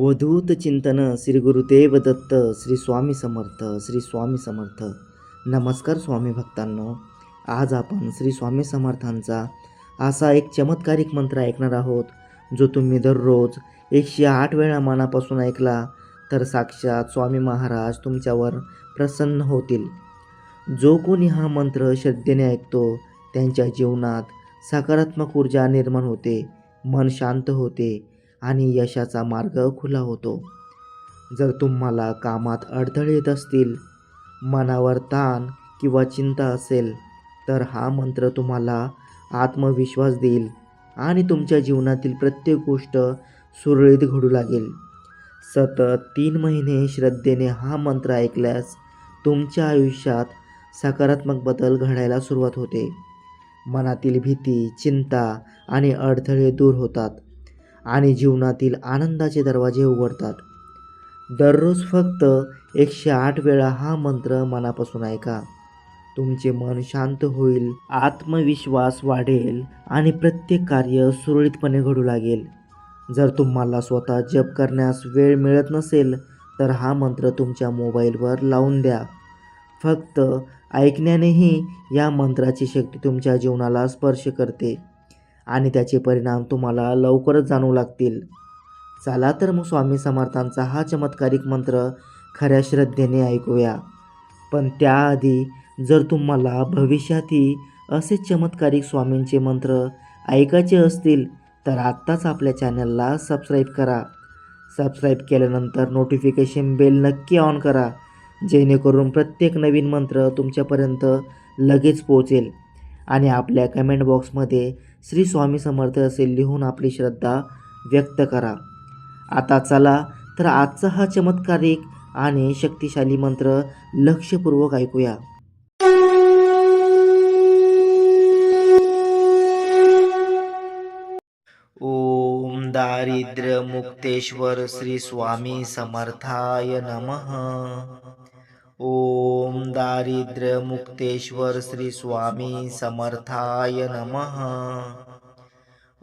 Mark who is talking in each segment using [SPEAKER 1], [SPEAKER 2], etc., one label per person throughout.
[SPEAKER 1] अवधूत चिंतन श्री गुरुदेव दत्त श्री स्वामी समर्थ श्री स्वामी समर्थ. नमस्कार स्वामी भक्तांनो. आज आपण श्री स्वामी समर्थांचा असा एक चमत्कारिक मंत्र ऐकणार आहोत जो तुम्ही दररोज एकशे आठ वेळा मनापासून ऐकला तर साक्षात स्वामी महाराज तुमच्यावर प्रसन्न होतील. जो कोणी हा मंत्र श्रद्धेने ऐकतो त्यांच्या जीवनात सकारात्मक ऊर्जा निर्माण होते मन शांत होते आणि यशाचा मार्ग खुला होतो. जर तुम्हाला कामात अडथळे येत असतील मनावर ताण किंवा चिंता असेल तर हा मंत्र तुम्हाला आत्मविश्वास देईल आणि तुमच्या जीवनातील प्रत्येक गोष्ट सुरळीत घडू लागेल. सतत तीन महिने श्रद्धेने हा मंत्र ऐकल्यास तुमच्या आयुष्यात सकारात्मक बदल घडायला सुरुवात होते. मनातील भीती चिंता आणि अडथळे दूर होतात. आणि जीवनातील आनंदाचे दरवाजे उघडतात. दररोज फक्त एकशे आठ वेळा हा मंत्र मनापासून ऐका. तुमचे मन शांत होईल आत्मविश्वास वाढेल आणि प्रत्येक कार्य सुरळीतपणे घडू लागेल. जर तुम्हाला स्वतः जप करण्यास वेळ मिळत नसेल तर हा मंत्र तुमच्या मोबाईलवर लावून द्या. फक्त ऐकण्यानेही या मंत्राची शक्ती तुमच्या जीवनाला स्पर्श करते. आणि त्याचे परिणाम तुम्हाला लवकरच जाणवू लागतील. चला तर मग स्वामी समर्थांचा हा चमत्कारिक मंत्र खऱ्या श्रद्धेने ऐकूया. पण त्याआधी जर तुम्हाला भविष्यातही असे चमत्कारिक स्वामींचे मंत्र ऐकायचे असतील तर आत्ताच आपल्या चॅनलला सबस्क्राईब करा. सबस्क्राईब केल्यानंतर नोटिफिकेशन बेल नक्की ऑन करा जेणेकरून प्रत्येक नवीन मंत्र तुमच्यापर्यंत लगेच पोहोचेल. आणि आपल्या कमेंट बॉक्समध्ये श्री स्वामी समर्थ असे लिहून आपली श्रद्धा व्यक्त करा. आता चला तर आजचा हा चमत्कारिक आणि शक्तिशाली मंत्र लक्षपूर्वक ऐकूया. ओम दारिद्र्य मुक्तेश्वर श्री स्वामी समर्थाय नमः. ओम दारिद्र्य मुक्तेश्वर श्री स्वामी समर्थाय नमः।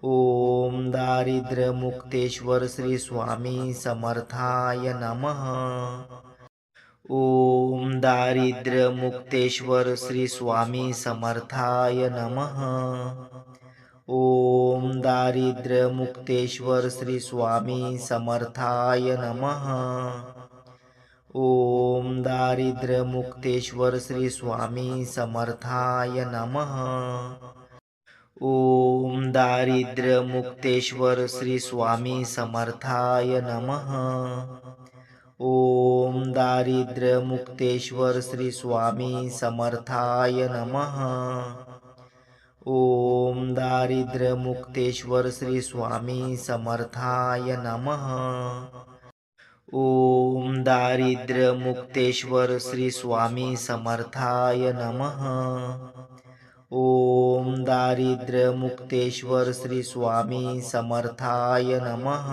[SPEAKER 1] ओम दारिद्र्य मुक्तेश्वर श्री स्वामी समर्थाय नमः। ओम दारिद्र्य मुक्तेश्वर श्री स्वामी समर्थाय नमः। ओम दारिद्र्य मुक्तेश्वर श्री स्वामी समर्थाय नमः। ओम दारिद्र्य मुक्तेश्वर श्री स्वामी समर्थाय नमः। ओम दारिद्र्य मुक्तेश्वर श्री स्वामी समर्थाय नमः। ओम दारिद्र्य मुक्तेश्वर श्री स्वामी समर्थाय नमः। ओम दारिद्र्य मुक्तेश्वर श्री स्वामी समर्थाय नमः। ओम दारिद्र्य मुक्तेश्वर श्री स्वामी समर्थाय नमः। ओम दारिद्र्य मुक्तेश्वर श्री स्वामी समर्थाय नमः।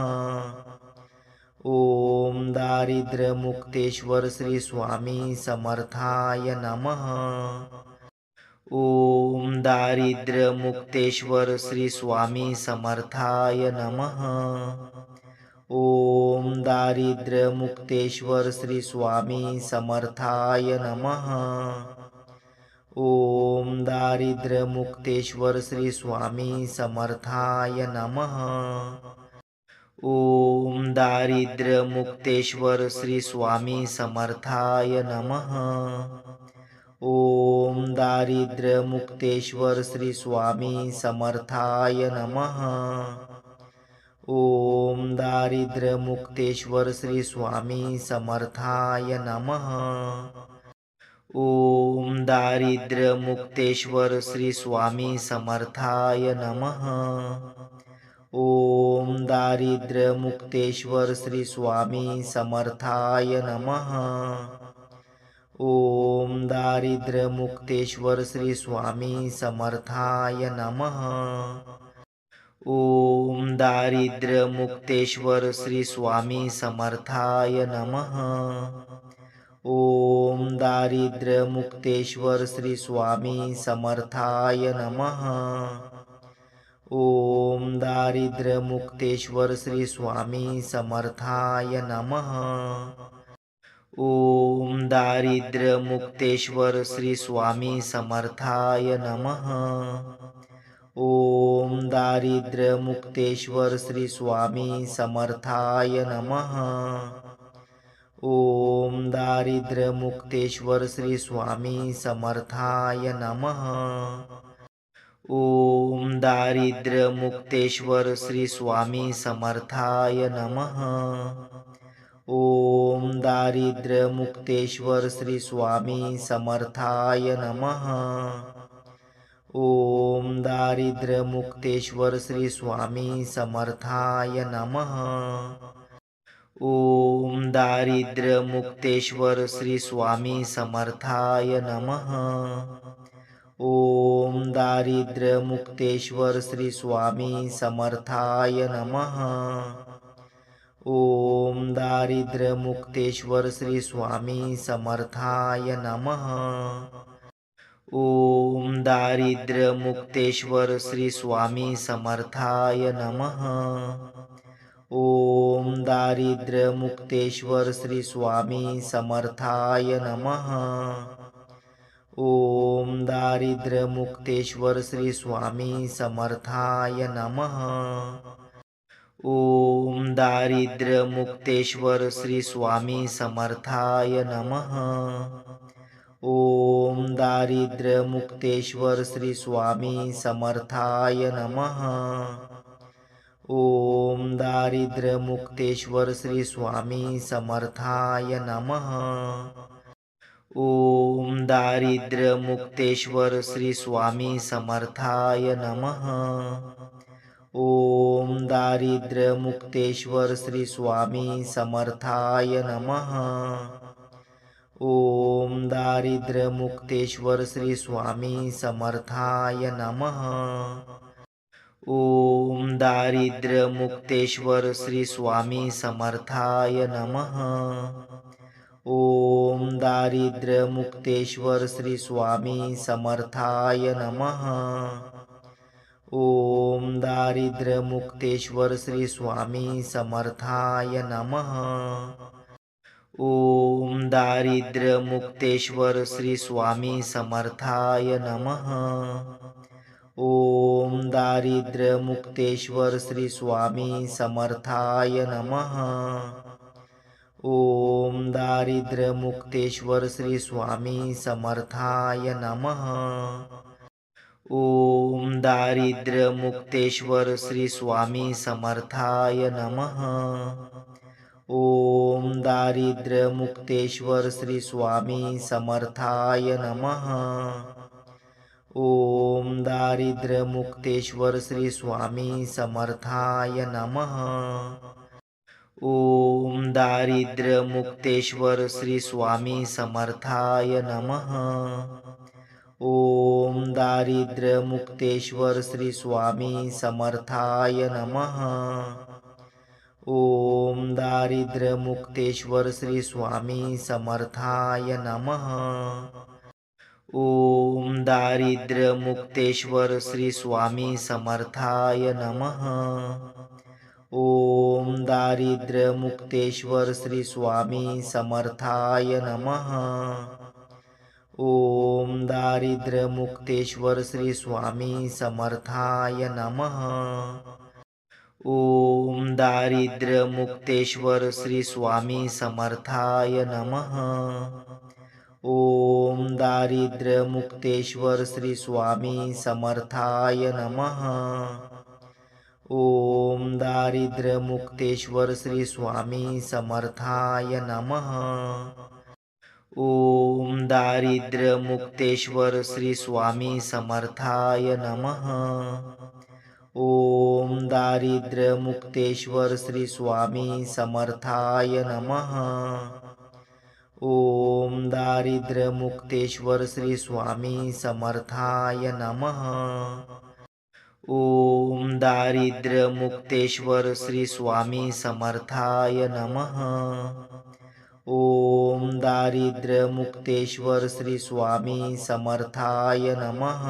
[SPEAKER 1] ओम दारिद्र्य मुक्तेश्वर श्री स्वामी समर्थाय नमः। ओम दारिद्र्य मुक्तेश्वर श्री स्वामी समर्थाय नमः। ओम दारिद्र्य मुक्तेश्वर श्री स्वामी समर्थाय नमः। ओम दारिद्र्य मुक्तेश्वर श्री स्वामी समर्थाय नमः। ओम दारिद्र्य मुक्तेश्वर श्री स्वामी समर्थाय नमः। ओम दारिद्र्य मुक्तेश्वर श्री स्वामी समर्थाय नमः। ओम दारिद्र्य मुक्तेश्वर श्री स्वामी समर्थाय नमः। ओम दारिद्र्य मुक्तेश्वर श्री स्वामी समर्थाय नमः। ओम दारिद्र्य मुक्तेश्वर श्री स्वामी समर्थाय नमः। ओम दारिद्र्य मुक्तेश्वर श्री स्वामी समर्थाय नमः। ओम दारिद्र्य मुक्तेश्वर श्री स्वामी समर्थाय नमः। ओम दारिद्र्य मुक्तेश्वर श्री स्वामी समर्थाय नमः। ओम दारिद्र्यमुक्तेश्वर श्री स्वामी समर्थाय नमः। ओम दारिद्र्यमुक्तेश्वर श्री स्वामी समर्थाय नमः। ओम दारिद्र्यमुक्तेश्वर श्री स्वामी समर्थाय नमः। ओम दारिद्र्यमुक्तेश्वर श्री स्वामी समर्थाय नमः। ओम दारिद्र्यमुक्तेश्वर श्री स्वामी समर्थाय नमः। ओम दारिद्र्यमुक्तेश्वर श्री स्वामी समर्थाय नमः। ओम दारिद्र्यमुक्तेश्वर श्री स्वामी समर्थाय नमः। ओम दारिद्र्यमुक्तेश्वर श्री स्वामी समर्थाय नमः। ओम दारिद्र्यमुक्तेश्वर श्री स्वामी समर्थाय नमः। ओम दारिद्र्यमुक्तेश्वर श्री स्वामी समर्थाय नमः। ओम दारिद्र्यमुक्तेश्वर श्री स्वामी समर्थाय नमः। ओम दारिद्र्यमुक्तेश्वर श्री स्वामी समर्थाय नमः। ओम दारिद्र्यमुक्तेश्वर श्री स्वामी समर्थाय नमः। ओम दारिद्र्यमुक्तेश्वर श्री स्वामी समर्थाय नमः। ओम दारिद्र्यमुक्तेश्वर श्री स्वामी समर्थाय नमः। ओम दारिद्र्यमुक्तेश्वर श्री स्वामी समर्थाय नमः। ओम दारिद्र्यमुक्तेश्वर श्री स्वामी समर्थाय नमः। ओम दारिद्र्यमुक्तेश्वर श्री स्वामी समर्थाय नमः। ओम दारिद्र्यमुक्तेश्वर श्री स्वामी समर्थाय नमः। ओम दारिद्र्यमुक्तेश्वर श्री स्वामी समर्थाय नमः। ओम दारिद्र्यमुक्तेश्वर श्री स्वामी समर्थाय नमः। ओम दारिद्र्यमुक्तेश्वर श्री स्वामी समर्थाय नमः। ओम दारिद्र्यमुक्तेश्वर श्री स्वामी समर्थाय नमः। ओम दारिद्र्यमुक्तेश्वर श्री स्वामी समर्थाय नमः। ओम दारिद्र्यमुक्तेश्वर श्री स्वामी समर्थाय नमः। ओम दारिद्र्यमुक्तेश्वर श्री स्वामी समर्थाय नमः। ओम दारिद्र्यमुक्तेश्वर श्री स्वामी समर्थाय नमः। ओम दारिद्र्यमुक्तेश्वर श्री स्वामी समर्थाय नमः। ओम दारिद्र्यमुक्तेश्वर श्री स्वामी समर्थाय नमः। ओम दारिद्र्यमुक्तेश्वर श्री स्वामी समर्थाय नमः। ओम दारिद्र्यमुक्तेश्वर श्री स्वामी समर्थाय नमः। ओम दारिद्र्यमुक्तेश्वर श्री स्वामी समर्थाय नमः। ओम दारिद्र्यमुक्तेश्वर श्री स्वामी समर्थाय नमः। ओम दारिद्र्यमुक्तेश्वर श्री स्वामी समर्थाय नमः। ओम दारिद्र्यमुक्तेश्वर श्री स्वामी समर्थाय नमः। ओम दारिद्र्यमुक्तेश्वर श्री स्वामी समर्थाय नमः। ओम दारिद्र्यमुक्तेश्वर श्री स्वामी समर्थाय नमः। ओम दारिद्र्यमुक्तेश्वर श्री स्वामी समर्थाय नमः। ओम दारिद्र्यमुक्तेश्वर श्री स्वामी समर्थाय नमः। ओम दारिद्र्यमुक्तेश्वर श्री स्वामी समर्थाय नमः। ओम दारिद्र्यमुक्तेश्वर श्री स्वामी समर्थाय नमः। ओम दारिद्र्यमुक्तेश्वर श्री स्वामी समर्थाय नमः।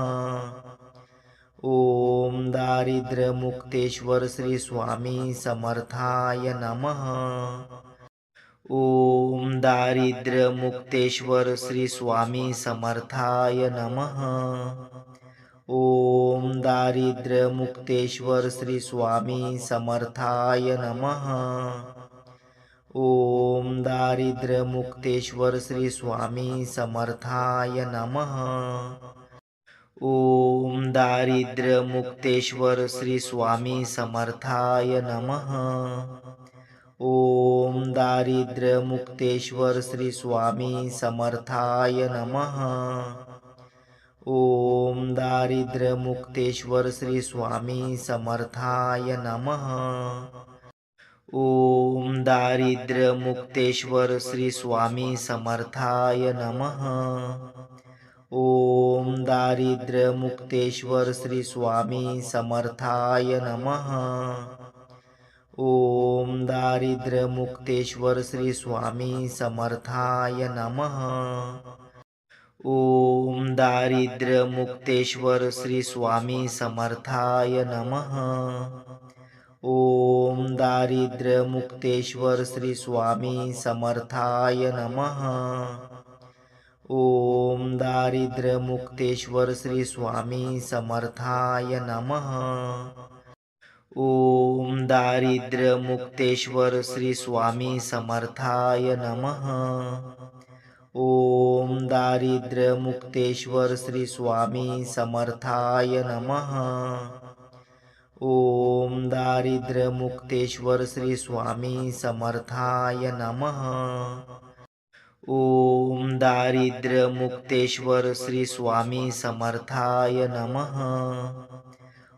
[SPEAKER 1] ओम दारिद्र्यमुक्तेश्वर श्री स्वामी समर्थाय नमः। ओम दारिद्र्यमुक्तेश्वर श्री स्वामी समर्थाय नमः। ओम दारिद्र्यमुक्तेश्वर श्री स्वामी समर्थाय नमः। ओम दारिद्र्यमुक्तेश्वर श्री स्वामी समर्थाय नमः। ओम दारिद्र्यमुक्तेश्वर श्री स्वामी समर्थाय नमः। ओम दारिद्र्यमुक्तेश्वर श्री स्वामी समर्थाय नमः। ओम दारिद्र्यमुक्तेश्वर श्री स्वामी समर्थाय नमः। ओम दारिद्र्यमुक्तेश्वर श्री स्वामी समर्थाय नमः। ओम दारिद्र्यमुक्तेश्वर श्री स्वामी समर्थाय नमः। ओम दारिद्र्यमुक्तेश्वर श्री स्वामी समर्थाय नमः। ओम दारिद्र्यमुक्तेश्वर श्री स्वामी समर्थाय नमः। ओम दारिद्र्यमुक्तेश्वर श्री स्वामी समर्थाय नमः। ओम दारिद्र्यमुक्तेश्वर श्री स्वामी समर्थाय नमः। ओम दारिद्र्यमुक्तेश्वर श्री स्वामी समर्थाय नमः। ओम दारिद्र्यमुक्तेश्वर श्री स्वामी समर्थाय नमः। ओम दारिद्र्यमुक्तेश्वर श्री स्वामी समर्थाय नमः। ओम दारिद्र्यमुक्तेश्वर श्री स्वामी समर्थाय नमः।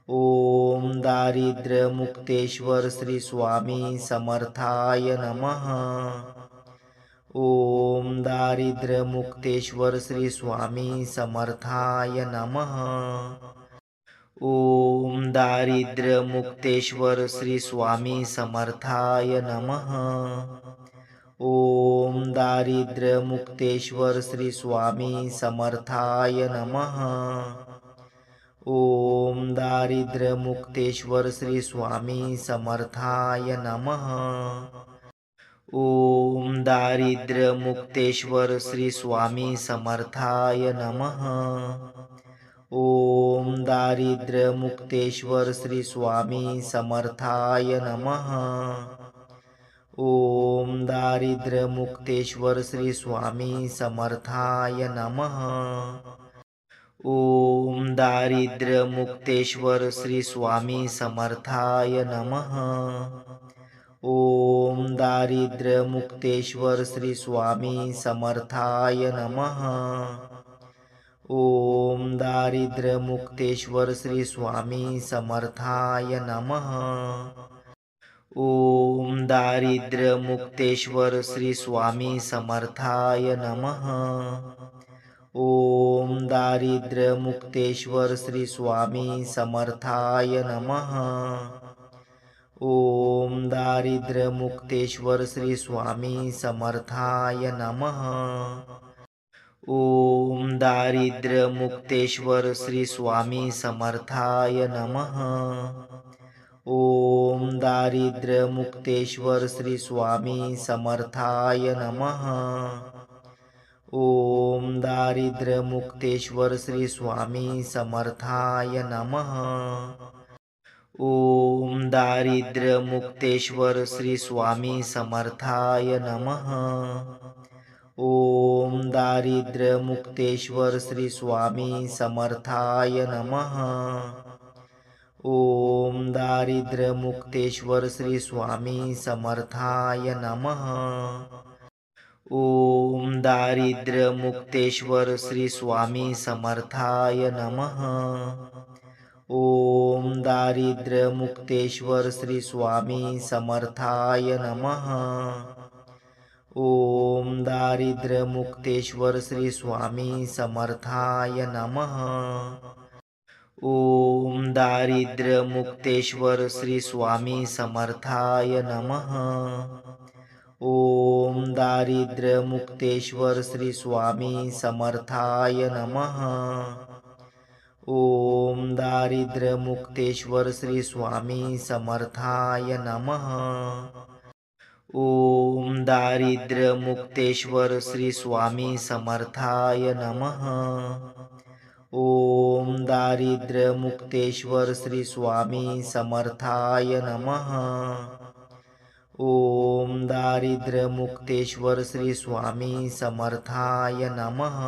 [SPEAKER 1] ओम दारिद्र्यमुक्तेश्वर श्री स्वामी समर्थाय नमः। ओम दारिद्र्यमुक्तेश्वर श्री स्वामी समर्थाय नमः। ओम दारिद्र्यमुक्तेश्वर श्री स्वामी समर्थाय नमः। ओम दारिद्र्यमुक्तेश्वर श्री स्वामी समर्थाय नमः। ओम दारिद्र्यमुक्तेश्वर श्री स्वामी समर्थाय नमः। ओम दारिद्र्यमुक्तेश्वर श्री स्वामी समर्थाय नमः। ओम दारिद्र्यमुक्तेश्वर श्री स्वामी समर्थाय नमः। ओम दारिद्र्यमुक्तेश्वर श्री स्वामी समर्थाय नमः। ओम दारिद्र्यमुक्तेश्वर श्री स्वामी समर्थाय नमः। ओम दारिद्र्यमुक्तेश्वर श्री स्वामी समर्थाय नमः। ओम दारिद्र्यमुक्तेश्वर श्री स्वामी समर्थाय नमः। ओम दारिद्र्यमुक्तेश्वर श्री स्वामी समर्थाय नमः। ओम दारिद्र्यमुक्तेश्वर श्री स्वामी समर्थाय नमः। ओम दारिद्र्यमुक्तेश्वर श्री स्वामी समर्थाय नमः। ओम दारिद्र्यमुक्तेश्वर श्री स्वामी समर्थाय नमः। ओम दारिद्र्यमुक्तेश्वर श्री स्वामी समर्थाय नमः। ओम दारिद्र्यमुक्तेश्वर श्री स्वामी समर्थाय नमः। ओम दारिद्र्यमुक्तेश्वर श्री स्वामी समर्थाय नमः। ओम दारिद्र्यमुक्तेश्वर श्री स्वामी समर्थाय नमः। ओम दारिद्र्यमुक्तेश्वर श्री स्वामी समर्थाय नमः। ओम दारिद्र्यमुक्तेश्वर श्री स्वामी समर्थाय नमः। ओम दारिद्र्यमुक्तेश्वर श्री स्वामी समर्थाय नमः। ओम दारिद्र्यमुक्तेश्वर श्री स्वामी समर्थाय नमः। ओम दारिद्र्यमुक्तेश्वर श्री स्वामी समर्थाय नमः। ओम दारिद्र्यमुक्तेश्वर श्री स्वामी समर्थाय नमः। ओम दारिद्र्यमुक्तेश्वर श्री स्वामी समर्थाय नमः। ओम दारिद्र्यमुक्तेश्वर श्री स्वामी समर्थाय नमः। ओम दारिद्र्यमुक्तेश्वर श्री स्वामी समर्थाय नमः। ओम दारिद्र्यमुक्तेश्वर श्री स्वामी समर्थाय नमः।